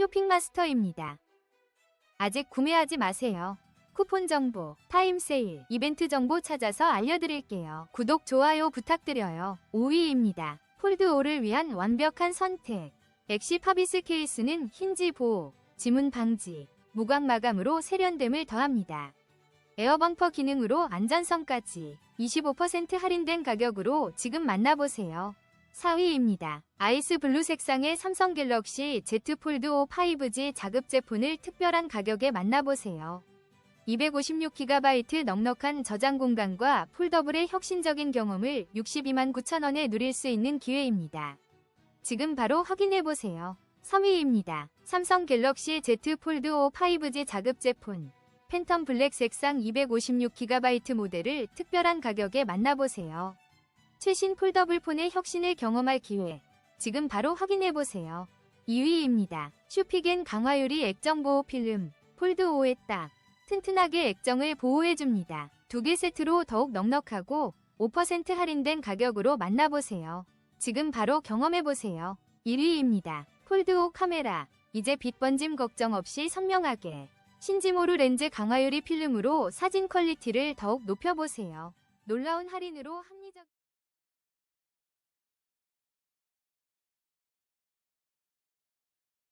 쇼핑마스터입니다. 아직 구매하지 마세요. 쿠폰 정보, 타임 세일, 이벤트 정보 찾아서 알려드릴게요. 구독, 좋아요 부탁드려요. 5위입니다. 폴드5를 위한 완벽한 선택. 엑시 파비스 케이스는 힌지 보호, 지문 방지, 무광 마감으로 세련됨을 더합니다. 에어 범퍼 기능으로 안전성까지 25% 할인된 가격으로 지금 만나보세요. 4위입니다. 아이스 블루 색상의 삼성 갤럭시 Z 폴드 5 5G 자급 제품을 특별한 가격에 만나보세요. 256GB 넉넉한 저장 공간과 폴더블의 혁신적인 경험을 62만 9천원에 누릴 수 있는 기회입니다. 지금 바로 확인해보세요. 3위입니다. 삼성 갤럭시 Z 폴드 5 5G 자급 제품 팬텀 블랙 색상 256GB 모델을 특별한 가격에 만나보세요. 최신 폴더블 폰의 혁신을 경험할 기회. 지금 바로 확인해보세요. 2위입니다. 슈피겐 강화유리 액정 보호 필름 폴드 5에 딱 튼튼하게 액정을 보호해줍니다. 두 개 세트로 더욱 넉넉하고 5% 할인된 가격으로 만나보세요. 지금 바로 경험해보세요. 1위입니다. 폴드 5 카메라 이제 빛 번짐 걱정 없이 선명하게 신지모루 렌즈 강화유리 필름으로 사진 퀄리티를 더욱 높여보세요. 놀라운 할인으로 합리적